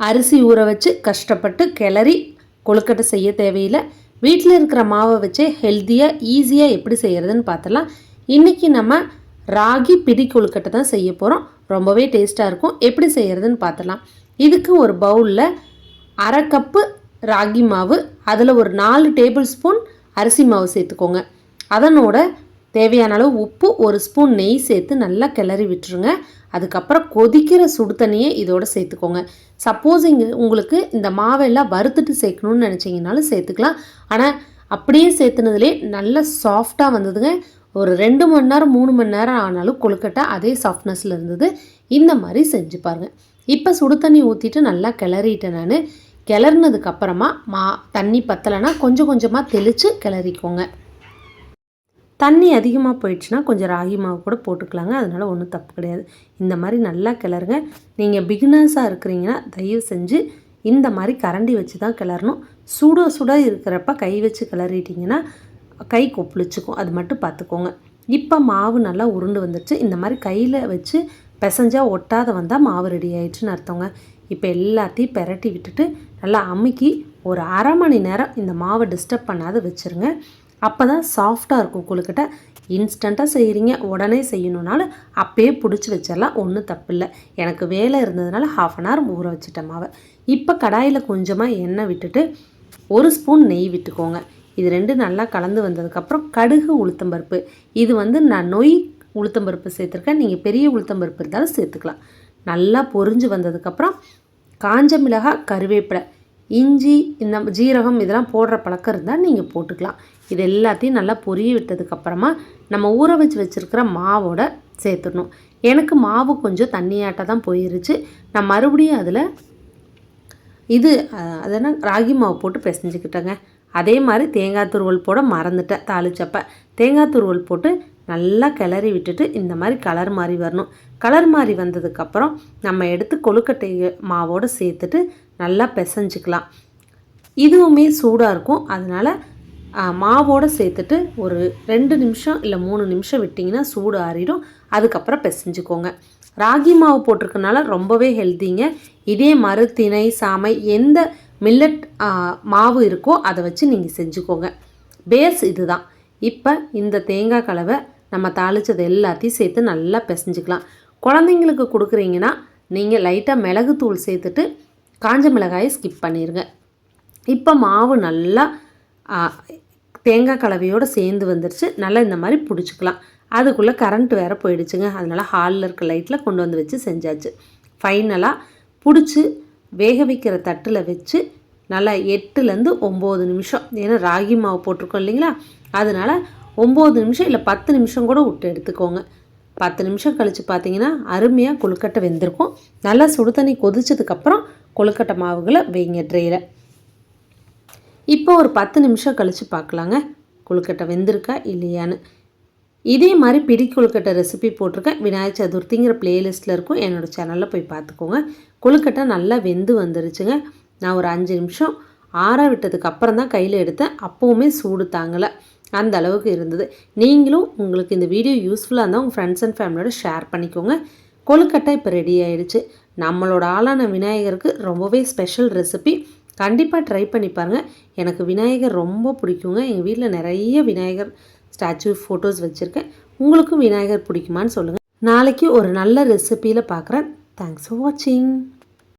அரிசி ஊற வச்சு கஷ்டப்பட்டு கிளறி கொழுக்கட்டை செய்ய தேவையில்லை. வீட்டில் இருக்கிற மாவை வச்சே ஹெல்த்தியாக ஈஸியாக எப்படி செய்கிறதுன்னு பார்த்தலாம் இன்றைக்கி நம்ம ராகி பிடி கொழுக்கட்டை தான் செய்ய போகிறோம் ரொம்பவே டேஸ்ட்டாக இருக்கும். எப்படி செய்கிறதுன்னு பார்த்தலாம் இதுக்கு ஒரு பவுலில் அரை கப்பு ராகி மாவு அதில் ஒரு நாலு டேபிள் ஸ்பூன் அரிசி மாவு சேர்த்துக்கோங்க. அதனோட தேவையான அளவு உப்பு ஒரு ஸ்பூன் நெய் சேர்த்து நல்லா கிளறி விட்டுருங்க. அதுக்கப்புறம் கொதிக்கிற சுடு தண்ணியை இதோட சேர்த்துக்கோங்க. சப்போஸ் இங்கே உங்களுக்கு இந்த மாவெல்லாம் வறுத்துட்டு சேர்க்கணும்னு நினச்சிங்கனாலும் சேர்த்துக்கலாம். ஆனால் அப்படியே சேர்த்துனதுலே நல்லா சாஃப்டாக வந்ததுங்க. ஒரு ரெண்டு மணி நேரம் மூணு மணி நேரம் ஆனாலும் கொழுக்கட்டை அதே சாஃப்ட்னஸில் இருந்தது. இந்த மாதிரி செஞ்சு பாருங்கள் இப்போ சுடு தண்ணி ஊற்றிட்டு நல்லா கிளறிட்டேன் நான். கிளறினதுக்கப்புறமா மா தண்ணி பத்தலைன்னா கொஞ்சம் கொஞ்சமாக தெளித்து கிளறிக்கோங்க. தண்ணி அதிகமாக போயிடுச்சுன்னா கொஞ்சம் ராகி மாவு கூட போட்டுக்கலாங்க. அதனால் ஒன்றும் தப்பு கிடையாது. இந்த மாதிரி நல்லா கிளறுங்க. நீங்கள் பிகினர்ஸாக இருக்கிறீங்கன்னா தயவு செஞ்சு இந்த மாதிரி கரண்டி வச்சு தான் கிளறணும். சுட சுட இருக்கிறப்ப கை வச்சு கிளறிட்டிங்கன்னா கை கொப்பளிச்சுக்கும். அது மட்டும் பார்த்துக்கோங்க. இப்போ மாவு நல்லா உருண்டு வந்துடுச்சு. இந்த மாதிரி கையில் வச்சு பிசைஞ்சால் ஒட்டாத வந்தால் மாவு ரெடி ஆயிடுச்சுன்னு அர்த்தங்க. இப்போ எல்லாத்தையும் பெரட்டி விட்டுட்டு நல்லா அமுக்கி ஒரு அரை மணி நேரம் இந்த மாவை டிஸ்டர்ப் பண்ணாத வச்சுருங்க. அப்போ தான் சாஃப்டாக இருக்கும் கொழுக்கட்டை இன்ஸ்டண்ட்டாக செய்கிறீங்க உடனே செய்யணுன்னாலும் அப்பயே பிடிச்சி வச்சிடலாம் ஒன்றும் தப்பில்லை. எனக்கு வேலை இருந்ததுனால ஹாஃப் அன் ஹவர் ஊற வச்சுட்டேன் மாவை. இப்போ கடாயில் கொஞ்சமாக எண்ணெய் விட்டுட்டு ஒரு ஸ்பூன் நெய் விட்டுக்கோங்க. இது ரெண்டு நல்லா கலந்து வந்ததுக்கப்புறம் கடுகு உளுத்தம்பருப்பு இது வந்து நான் நொய் உளுத்தம்பருப்பு சேர்த்துருக்கேன். நீங்கள் பெரிய உளுத்தம்பருப்பு இருந்தாலும் சேர்த்துக்கலாம். நல்லா பொரிஞ்சு வந்ததுக்கப்புறம் காஞ்ச மிளகாய் கருவேப்பிலை. இஞ்சி இந்த ஜீரகம் இதெல்லாம் போடுற பழக்கம் இருந்தால் நீங்கள் போட்டுக்கலாம். இது எல்லாத்தையும் நல்லா பொரிய விட்டதுக்கப்புறமா நம்ம ஊற வச்சு வச்சுருக்கிற மாவோட சேர்த்துடணும். எனக்கு மாவு கொஞ்சம் தண்ணியாட்ட தான் போயிருச்சு. நான் மறுபடியும் அதில் இது அதெல்லாம் ராகி மாவு போட்டு பிசைஞ்சிக்கிட்டேங்க. அதே மாதிரி தேங்காய் துருவல் போட மறந்துட்டேன் தாளிச்சப்ப. தேங்காய் துருவல் போட்டு நல்லா கிளறி விட்டுட்டு இந்த மாதிரி கலர் மாதிரி வரணும். கலர் மாதிரி வந்ததுக்கப்புறம் நம்ம எடுத்து கொழுக்கட்டை மாவோடு சேர்த்துட்டு நல்லா பிசைஞ்சிக்கலாம். இதுவுமே சூடாக இருக்கும். அதனால் மாவோடு சேர்த்துட்டு ஒரு ரெண்டு நிமிஷம் இல்லை மூணு நிமிஷம் விட்டிங்கன்னா சூடு ஆறிடும். அதுக்கப்புறம் பிசைஞ்சுக்கோங்க. ராகி மாவு போட்டிருக்கனால ரொம்பவே ஹெல்த்திங்க. இதே மறு திணை சாமை எந்த மில்லட் மாவு இருக்கோ அதை வச்சு நீங்கள் செஞ்சுக்கோங்க. பேஸ் இதுதான். இப்போ இந்த தேங்காய் கலவை நம்ம தாளித்தது எல்லாத்தையும் சேர்த்து நல்லா பிசைஞ்சிக்கலாம். குழந்தைங்களுக்கு கொடுக்குறீங்கன்னா நீங்கள் லைட்டாக மிளகுத்தூள் சேர்த்துட்டு காஞ்ச மிளகாயை ஸ்கிப் பண்ணிடுங்க இப்போ மாவு நல்லா தேங்காய் கலவையோடு சேர்ந்து வந்துருச்சு. நல்லா இந்த மாதிரி பிடிச்சிக்கலாம். அதுக்குள்ளே கரண்ட் வேறு போயிடுச்சுங்க. அதனால் ஹாலில் இருக்க லைட்டில் கொண்டு வந்து வச்சு செஞ்சாச்சு. ஃபைனலாக பிடிச்சி வேக வைக்கிற தட்டில் வச்சு நல்லா எட்டுலேருந்து ஒம்பது நிமிஷம். ஏன்னா ராகி மாவு போட்டிருக்கோம் இல்லைங்களா? அதனால் ஒம்பது நிமிஷம் இல்லை பத்து நிமிஷம் கூட விட்டு எடுத்துக்கோங்க. பத்து நிமிஷம் கழித்து பார்த்தீங்கன்னா அருமையாக கொழுக்கட்டை வெந்திருக்கும். நல்லா சுடு தண்ணி கொதிச்சதுக்கப்புறம் கொழுக்கட்டை மாவுகளை வைங்க ட்ரேயில் இப்போ ஒரு பத்து நிமிஷம் கழித்து பார்க்கலாங்க. கொழுக்கட்டை வெந்திருக்கா இல்லையான்னு. இதே மாதிரி பிடி கொழுக்கட்டை ரெசிபி போட்டிருக்கேன். விநாயகர் சதுர்த்திங்கிற பிளேலிஸ்ட்டில் இருக்கும். என்னோடய சேனலில் போய் பார்த்துக்கோங்க. கொழுக்கட்டை நல்லா வெந்து வந்துருச்சுங்க. நான் ஒரு அஞ்சு நிமிஷம் ஆற விட்டதுக்கு அப்புறம் தான் கையில் எடுத்தேன். அப்போவுமே சூடு தாங்கலை. அந்த அளவுக்கு இருந்தது. நீங்களும் உங்களுக்கு இந்த வீடியோ யூஸ்ஃபுல்லாக இருந்தால் உங்கள் ஃப்ரெண்ட்ஸ் அண்ட் ஃபேமிலியோட ஷேர் பண்ணிக்கோங்க. கொழுக்கட்டை இப்போ ரெடி ஆயிடுச்சு. நம்மளோட ஆளான விநாயகருக்கு ரொம்பவே ஸ்பெஷல் ரெசிபி கண்டிப்பாக ட்ரை பண்ணி பாருங்கள் எனக்கு விநாயகர் ரொம்ப பிடிக்குங்க. எங்கள் வீட்டில் நிறைய விநாயகர் ஸ்டாச்சு ஃபோட்டோஸ் வச்சுருக்கேன். உங்களுக்கும் விநாயகர் பிடிக்குமான்னு சொல்லுங்கள் நாளைக்கு ஒரு நல்ல ரெசிப்பியில் பார்க்குறேன் தேங்க்ஸ் ஃபார் வாட்சிங்